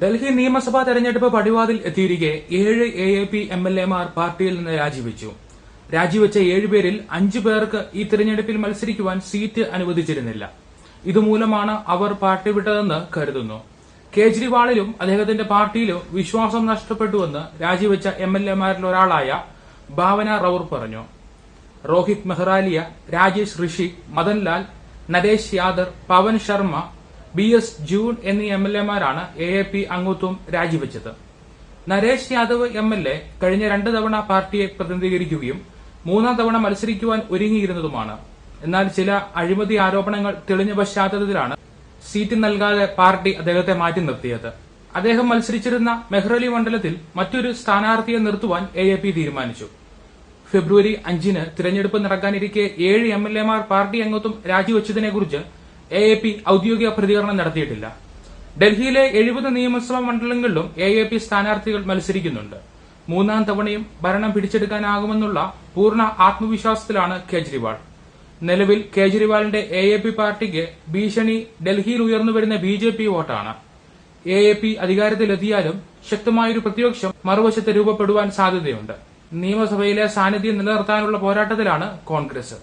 ഡൽഹി നിയമസഭാ തെരഞ്ഞെടുപ്പ് പടിവാതിൽ എത്തിയിരിക്കെ ഏഴ് A A P M L എമാർ പാർട്ടിയിൽ നിന്ന് രാജിവെച്ചു. രാജിവെച്ച ഏഴുപേരിൽ അഞ്ചു പേർക്ക് ഈ തിരഞ്ഞെടുപ്പിൽ മത്സരിക്കുവാൻ സീറ്റ് അനുവദിച്ചിരുന്നില്ല. ഇതുമൂലമാണ് അവർ പാർട്ടി വിട്ടതെന്ന് കരുതുന്നു. കേജ്രിവാളിലും അദ്ദേഹത്തിന്റെ പാർട്ടിയിലും വിശ്വാസം നഷ്ടപ്പെട്ടുവെന്ന് രാജിവെച്ച എം എൽ എമാരിൽ ഒരാളായ ഭാവന റൌർ പറഞ്ഞു. രോഹിത് മെഹ്റാലിയ രാജേഷ് ഋഷി മദൻലാൽ നരേഷ് യാദർ പവൻ ശർമ്മ ബി എസ് ജൂൺ എന്നീ എം എൽ എമാരാണ് എ എ പി അംഗത്വം രാജിവെച്ചത്. Naresh Yadav M L A കഴിഞ്ഞ രണ്ട് തവണ പാർട്ടിയെ പ്രതിനിധീകരിക്കുകയും മൂന്നാം തവണ മത്സരിക്കുവാൻ ഒരുങ്ങിയിരുന്നതുമാണ്. എന്നാൽ ചില അഴിമതി ആരോപണങ്ങൾ തെളിഞ്ഞ പശ്ചാത്തലത്തിലാണ് സീറ്റ് നൽകാതെ പാർട്ടി അദ്ദേഹത്തെ മാറ്റി നിർത്തിയത്. അദ്ദേഹം മത്സരിച്ചിരുന്ന മെഹ്റലി മണ്ഡലത്തിൽ മറ്റൊരു സ്ഥാനാർത്ഥിയെ നിർത്തുവാൻ എ എ പി തീരുമാനിച്ചു. ഫെബ്രുവരി അഞ്ചിന് തിരഞ്ഞെടുപ്പ് നടക്കാനിരിക്കെ ഏഴ് എം എൽ എമാർ പാർട്ടി അംഗത്വം രാജിവെച്ചതിനെക്കുറിച്ച് എ എ പി ഔദ്യോഗിക പ്രതികരണം നടത്തിയിട്ടില്ല. ഡൽഹിയിലെ എഴുപത് നിയമസഭാ മണ്ഡലങ്ങളിലും എ എ പി സ്ഥാനാർത്ഥികൾ മത്സരിക്കുന്നുണ്ട്. മൂന്നാം തവണയും ഭരണം പിടിച്ചെടുക്കാനാകുമെന്നുള്ള പൂർണ ആത്മവിശ്വാസത്തിലാണ് കേജ്രിവാൾ. നിലവിൽ കേജ്രിവാളിന്റെ എ എ പി പാർട്ടിക്ക് ഭീഷണി ഡൽഹിയിൽ ഉയർന്നുവരുന്ന ബി ജെ പി വോട്ടാണ്. എ എ പി അധികാരത്തിലെത്തിയാലും ശക്തമായൊരു പ്രതിപക്ഷം മറുവശത്ത് രൂപപ്പെടുവാൻ സാധ്യതയുണ്ട്. നിയമസഭയിലെ സാന്നിധ്യം നിലനിർത്താനുള്ള പോരാട്ടത്തിലാണ് കോൺഗ്രസ്.